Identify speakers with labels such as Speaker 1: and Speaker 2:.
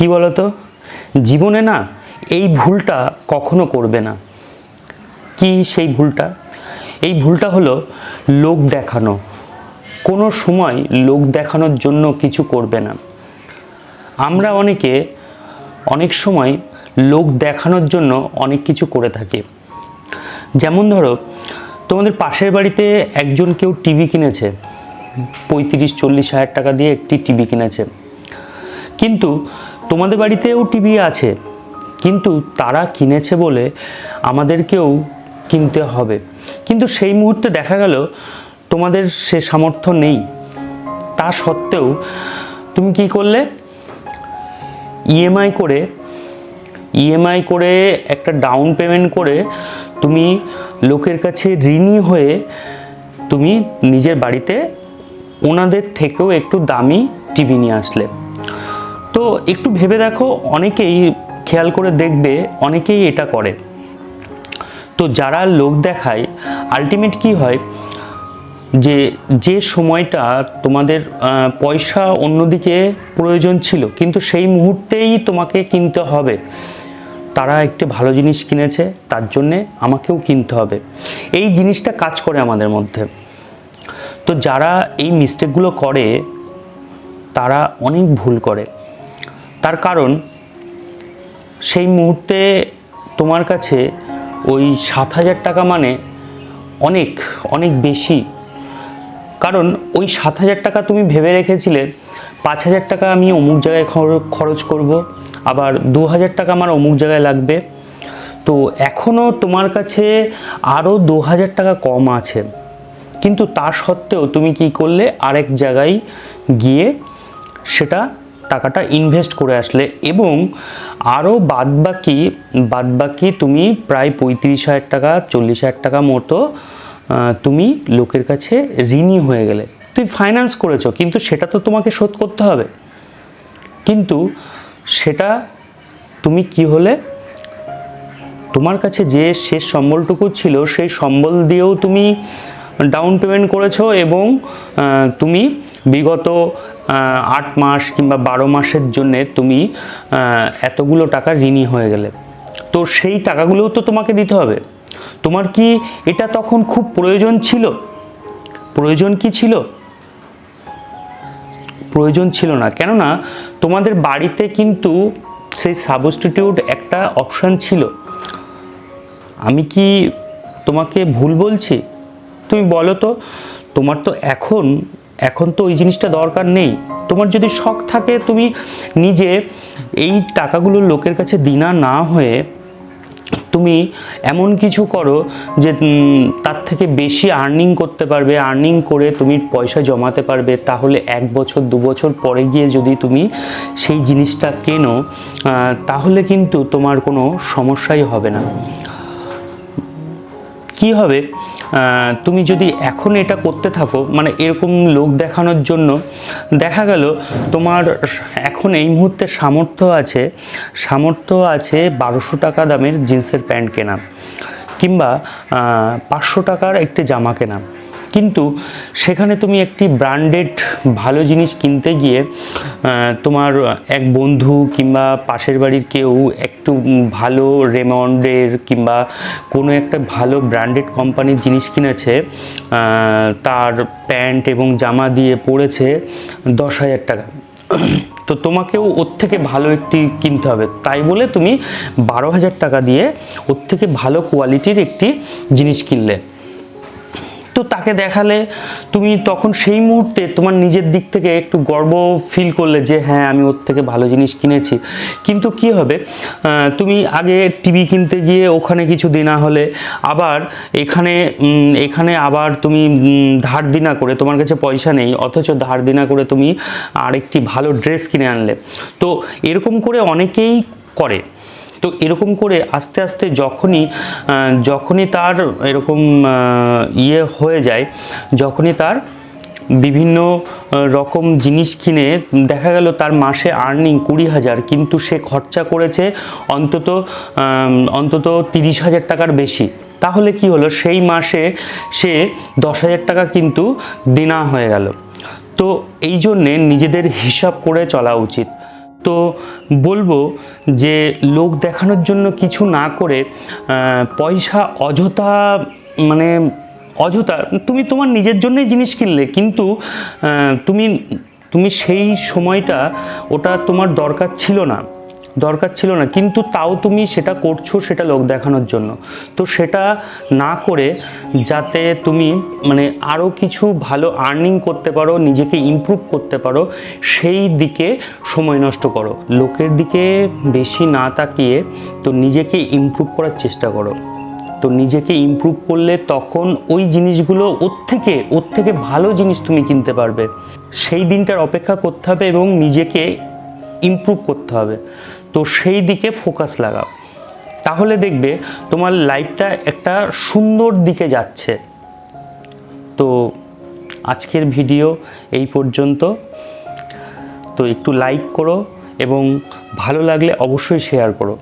Speaker 1: কি বলতো? জীবনে না এই ভুলটা কখনো করবে না। কি সেই ভুলটা? এই ভুলটা হলো লোক দেখানো। কোনো সময় লোক দেখানোর জন্য কিছু করবে না। আমরা অনেকে অনেক সময় লোক দেখানোর জন্য অনেক কিছু করে থাকি। যেমন ধরো, তোমাদের পাশের বাড়িতে একজন কেউ টিভি কিনেছে, পঁয়ত্রিশ, চল্লিশ হাজার টাকা দিয়ে একটি টিভি কিনেছে। কিন্তু তোমাদের বাড়িতেও টিভি আছে, কিন্তু তারা কিনেছে বলে আমাদেরকেও কিনতে হবে। কিন্তু সেই মুহূর্তে দেখা গেল, তোমাদের সে সামর্থ্য নেই। তা সত্ত্বেও তুমি কি করলে? ইএমআই করে ইএমআই করে একটা ডাউন পেমেন্ট করে তুমি লোকের কাছে ঋণী হয়ে তুমি নিজের বাড়িতে ওনাদের থেকেও একটু দামি টিভি নিয়ে আসলে। তো একটু ভেবে দেখো, অনেকেই খেয়াল করে দেখবে, অনেকেই এটা করে। তো যারা লোক দেখায় আলটিমেট কি হয়? যে যে সময়টা তোমাদের পয়সা অন্যদিকে প্রয়োজন ছিল, কিন্তু সেই মুহূর্তেই তোমাকে কিনতে হবে। তারা একটি ভালো জিনিস কিনেছে, তার জন্যে আমাকেও কিনতে হবে। এই জিনিসটা কাজ করে আমাদের মধ্যে। তো যারা এই মিস্টেকগুলো করে, তারা অনেক ভুল করে। তার কারণ, সেই মুহূর্তে তোমার কাছে ওই সাত হাজার টাকা মানে অনেক অনেক বেশি। কারণ ওই সাত হাজার টাকা তুমি ভেবে রেখেছিলে, পাঁচ হাজার টাকা আমি অমুক জায়গায় খর- খরচ করব, আবার দু হাজার টাকা আমার অমুক জায়গায় লাগবে। তো এখনও তোমার কাছে আরও দু হাজার টাকা কম আছে। কিন্তু তা সত্ত্বেও তুমি কি করলে আরেক জায়গায় গিয়ে সেটা টাকাটা ইনভেস্ট করে আসলে এবং আরও বাদবাকি বাদবাকি তুমি প্রায় পঁয়ত্রিশ হাজার টাকা, চল্লিশ হাজার টাকা মতো তুমি লোকের কাছে ঋণী হয়ে গেলে। তুই ফাইন্যান্স করেছ, কিন্তু সেটা তো তোমাকে শোধ করতে হবে। কিন্তু সেটা তুমি কি হলে? তোমার কাছে যে শেষ সম্বলটুকু ছিল, সেই সম্বল দিয়েও তুমি ডাউন পেমেন্ট করেছ এবং তুমি বিগত আট মাস কিংবা বারো মাসের জন্যে তুমি এতগুলো টাকা ঋণী হয়ে গেলে। তো সেই টাকাগুলোও তো তোমাকে দিতে হবে। তোমার কি এটা তখন খুব প্রয়োজন ছিল? প্রয়োজন কি ছিল? প্রয়োজন ছিল না। কেননা তোমাদের বাড়িতে কিন্তু সেই সাবস্টিটিউট একটা অপশান ছিল। আমি কি তোমাকে ভুল বলছি? তুমি বলো তো, তোমার তো এখন এখন তো ওই জিনিসটা দরকার নেই। তোমার যদি শখ থাকে, তুমি নিজে এই টাকাগুলো লোকের কাছে দিনা না হয়ে তুমি এমন কিছু করো যে তার থেকে বেশি আর্নিং করতে পারবে আর্নিং করে তুমি পয়সা জমাতে পারবে। তাহলে এক বছর, দু বছর পরে গিয়ে যদি তুমি সেই জিনিসটা কেনো তাহলে কিন্তু তোমার কোনো সমস্যাই হবে না। কি হবে? তুমি যদি এখন এটা করতে থাকো মানে এরকম লোক দেখানোর জন্য দেখা গেল তোমার এখন এই মুহূর্তে সামর্থ্য আছে সামর্থ্য আছে বারোশো টাকা দামের জিন্সের প্যান্ট কেনা কিংবা পাঁচশো টাকার একটি জামা কেনা। কিন্তু সেখানে তুমি একটি ব্র্যান্ডেড ভালো জিনিস কিনতে গিয়ে তোমার এক বন্ধু কিংবা পাশের বাড়ির কেউ একটু ভালো রেমন্ডের কিংবা কোনো একটা ভালো ব্র্যান্ডেড কোম্পানির জিনিস কিনেছে তার প্যান্ট এবং জামা দিয়ে পড়েছে দশ হাজার টাকা। তো তোমাকেও ওর থেকে ভালো একটি কিনতে হবে। তাই বলে তুমি বারো হাজার টাকা দিয়ে ওর থেকে ভালো কোয়ালিটির একটি জিনিস কিনলে। তো তাকে দেখালে তুমি তখন সেই মুহূর্তে তোমার নিজের দিক থেকে একটু গর্ব ফিল করলে যে হ্যাঁ আমি ওর থেকে ভালো জিনিস কিনেছি। কিন্তু কি হবে? তুমি আগে টিভি কিনতে গিয়ে ওখানে কিছু দেনা হলে আবার এখানে এখানে আবার তুমি ধার দিনা করে তোমার কাছে পয়সা নেই, অথচ ধার দিনা করে তুমি আরেকটি ভালো ড্রেস কিনে আনলে। তো এরকম করে অনেকেই করে। তো এরকম করে আস্তে আস্তে যখনই যখনই তার এরকম ইয়ে হয়ে যায়, যখনই তার বিভিন্ন রকম জিনিস কিনে, দেখা গেল তার মাসে আর্নিং কুড়ি হাজার, কিন্তু সে খরচা করেছে অন্তত অন্তত তিরিশ হাজার টাকার বেশি। তাহলে কি হলো? সেই মাসে সে দশ হাজার টাকা কিন্তু দিনা হয়ে গেল। তো এই জন্যে নিজেদের হিসাব করে চলা উচিত। তো বলব যে লোক দেখানোর জন্য কিছু না করে পয়সা অযথা মানে অযথা, তুমি তোমার নিজের জন্যই জিনিস কিনলে, কিন্তু তুমি তুমি সেই সময়টা ওটা তোমার দরকার ছিল না। দরকার ছিল না। কিন্তু তাও তুমি সেটা করছ সেটা লোক দেখানোর জন্য। তো সেটা না করে যাতে তুমি মানে আরও কিছু ভালো আর্নিং করতে পারো, নিজেকে ইমপ্রুভ করতে পারো, সেই দিকে সময় নষ্ট করো। লোকের দিকে বেশি না তাকিয়ে তো নিজেকে ইমপ্রুভ করার চেষ্টা করো। তো নিজেকে ইমপ্রুভ করলে তখন ওই জিনিসগুলো ওর থেকে ওর থেকে ভালো জিনিস তুমি কিনতে পারবে। সেই দিনটার অপেক্ষা করতে হবে এবং নিজেকে ইমপ্রুভ করতে হবে। তো সেই দিকে ফোকাস লাগাও। তাহলে দেখবে তোমার লাইফটা একটা সুন্দর দিকে যাচ্ছে। তো আজকের ভিডিও এই পর্যন্ত। তো একটু লাইক করো এবং ভালো লাগলে অবশ্যই শেয়ার করো।